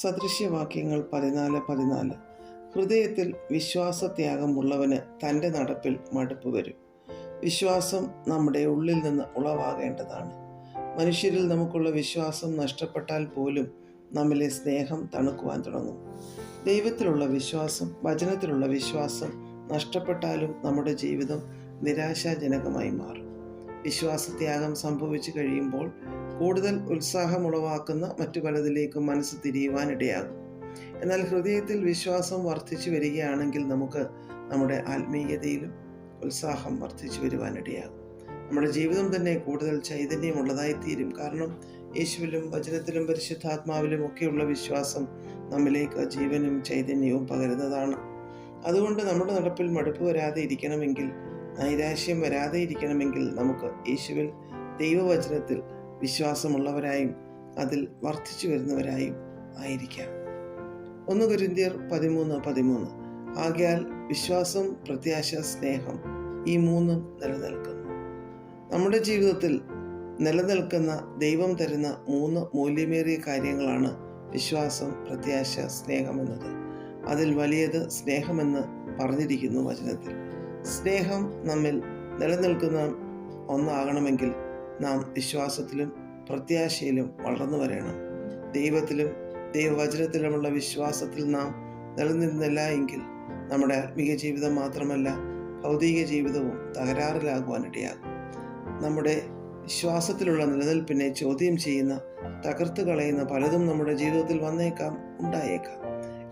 സദൃശ്യവാക്യങ്ങൾ പതിനാല് പതിനാല്. ഹൃദയത്തിൽ വിശ്വാസത്യാഗമുള്ളവന് തന്റെ നടപ്പിൽ മടുപ്പ് വരും. വിശ്വാസം നമ്മുടെ ഉള്ളിൽ നിന്ന് ഉളവാകേണ്ടതാണ്. മനുഷ്യരിൽ നമുക്കുള്ള വിശ്വാസം നഷ്ടപ്പെട്ടാൽ പോലും നമ്മിലെ സ്നേഹം തണുക്കുവാൻ തുടങ്ങും. ദൈവത്തിലുള്ള വിശ്വാസം വചനത്തിലുള്ള വിശ്വാസം നഷ്ടപ്പെട്ടാലും നമ്മുടെ ജീവിതം നിരാശാജനകമായി മാറും. വിശ്വാസത്യാഗം സംഭവിച്ചു കഴിയുമ്പോൾ കൂടുതൽ ഉത്സാഹമുളവാക്കുന്ന മറ്റു പലതിലേക്കും മനസ്സ് തിരിയുവാനിടയാകും. എന്നാൽ ഹൃദയത്തിൽ വിശ്വാസം വർദ്ധിച്ചു വരികയാണെങ്കിൽ നമുക്ക് നമ്മുടെ ആത്മീയതയിലും ഉത്സാഹം വർദ്ധിച്ചു വരുവാനിടയാകും. നമ്മുടെ ജീവിതം തന്നെ കൂടുതൽ ചൈതന്യമുള്ളതായി തീരും കാരണം യേശുവിലും വചനത്തിലും പരിശുദ്ധാത്മാവിലും ഒക്കെയുള്ള വിശ്വാസം നമ്മിലേക്ക് ജീവനും ചൈതന്യവും പകരുന്നതാണ്. അതുകൊണ്ട് നമ്മുടെ നടപ്പിൽ മടുപ്പ് വരാതെ ഇരിക്കണമെങ്കിൽ നൈരാശ്യം വരാതെ ഇരിക്കണമെങ്കിൽ നമുക്ക് യേശുവിൽ ദൈവവചനത്തിൽ വിശ്വാസമുള്ളവരായും അതിൽ വർദ്ധിച്ചു വരുന്നവരായും ആയിരിക്കാം. ഒന്ന് കുരിന്തിയർ പതിമൂന്ന് പതിമൂന്ന്. ആകയാൽ വിശ്വാസം പ്രത്യാശ സ്നേഹം ഈ മൂന്നും നിലനിൽക്കുന്നു. നമ്മുടെ ജീവിതത്തിൽ നിലനിൽക്കുന്ന ദൈവം തരുന്ന മൂന്ന് മൂല്യമേറിയ കാര്യങ്ങളാണ് വിശ്വാസം പ്രത്യാശ സ്നേഹമെന്നത് അതിൽ വലിയത് സ്നേഹമെന്ന് പറഞ്ഞിരിക്കുന്നു വചനത്തിൽ. സ്നേഹം നമ്മിൽ നിലനിൽക്കുന്ന ഒന്നാകണമെങ്കിൽ നാം വിശ്വാസത്തിലും പ്രത്യാശയിലും വളർന്നു വരണം. ദൈവത്തിലും ദൈവവചനത്തിലുമുള്ള വിശ്വാസത്തിൽ നാം നിലനിന്നില്ല എങ്കിൽ നമ്മുടെ ആത്മീയ ജീവിതം മാത്രമല്ല ഭൗതിക ജീവിതവും തകരാറിലാകുവാനിടയാകും. നമ്മുടെ വിശ്വാസത്തിലുള്ള നിലനിൽപ്പിനെ ചോദ്യം ചെയ്യുന്ന തകർത്ത് കളയുന്ന പലതും നമ്മുടെ ജീവിതത്തിൽ വന്നേക്കാം ഉണ്ടായേക്കാം.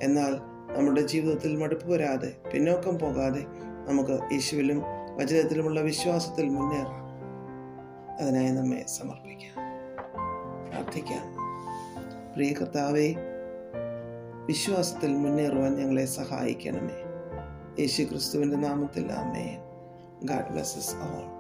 എന്നാൽ നമ്മുടെ ജീവിതത്തിൽ മടുപ്പ് വരാതെ പിന്നോക്കം പോകാതെ നമുക്ക് യേശുവിലും വചനത്തിലുമുള്ള വിശ്വാസത്തിൽ മുന്നേറാം. അതിനായി നമ്മെ സമർപ്പിക്കാം. പ്രാർത്ഥിക്കാം. പ്രിയ കർത്താവെ വിശ്വാസത്തിൽ മുന്നേറുവാൻ ഞങ്ങളെ സഹായിക്കണമേ. യേശു ക്രിസ്തുവിന്റെ നാമത്തിൽ ആമേ ഗാഡ് ബ്ലസ്സസ് ഓൾ